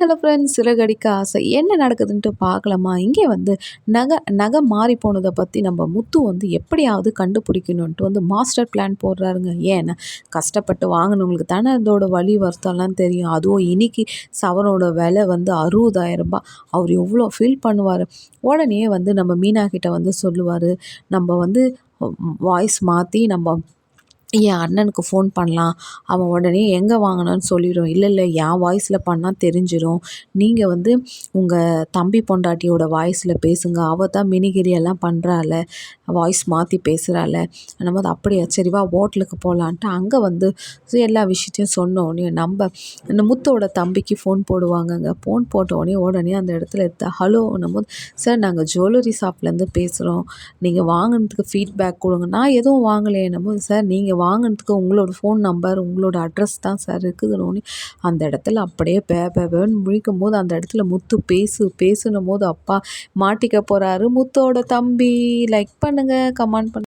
Hello friends Siragadikka ஆசை. என்ன நடக்குதுன்ட்டு பார்க்கலாமா? இங்கே வந்து நகை நகை மாறி போனதை பற்றி நம்ம முத்து வந்து எப்படியாவது கண்டுபிடிக்கணுன்ட்டு வந்து மாஸ்டர் பிளான் போடுறாருங்க. ஏன்னா கஷ்டப்பட்டு வாங்கினவங்களுக்கு தானே அதோட வழி வருத்தம்லாம் தெரியும். அதுவும் இன்னைக்கு சவனோட விலை வந்து அறுபதாயிரம் ரூபாய். அவர் எவ்வளோ ஃபீல் பண்ணுவார். உடனே வந்து நம்ம மீனா வந்து சொல்லுவார். நம்ம வந்து வாய்ஸ் மாற்றி நம்ம என் அண்ணனுக்கு ஃபோன் பண்ணலாம். அவன் உடனே எங்கே வாங்கினான்னு சொல்லிடும். இல்லை இல்லை என் வாய்ஸில் பண்ணால் தெரிஞ்சிடும் நீங்கள் வந்து உங்கள் தம்பி பொண்டாட்டியோட வாய்ஸில் பேசுங்க. அவள் தான் மினிகிரி எல்லாம் பண்ணுறாள் வாய்ஸ் மாற்றி பேசுகிறாள் நம்ம அப்படியா? சரிவா ஹோட்டலுக்கு போகலான்ட்டு அங்கே வந்து எல்லா விஷயத்தையும் சொன்னோடனே நம்ம இந்த முத்தோட தம்பிக்கு ஃபோன் போடுவாங்கங்க. ஃபோன் போட்ட உடனே உடனே அந்த இடத்துல எடுத்த ஹலோ நம்ம சார் நாங்கள் ஜுவல்லரி ஷாப்லேருந்து பேசுகிறோம் நீங்கள் வாங்கினதுக்கு ஃபீட்பேக் கொடுங்க. நான் எதுவும் வாங்கலையே. நம்ம சார் நீங்கள் வாங்கினதுக்கு உங்களோட ஃபோன் நம்பர் உங்களோட அட்ரஸ் தான் சார் இருக்குதுன்னு அந்த இடத்துல அப்படியே பே பேன்னு முழிக்கும் போது அந்த இடத்துல முத்து பேசு பேசுனும் போது அப்பா மாட்டிக்க போகிறாரு முத்தோட தம்பி லைக் பண்ணுங்கள் கமெண்ட் பண்ணுங்கள்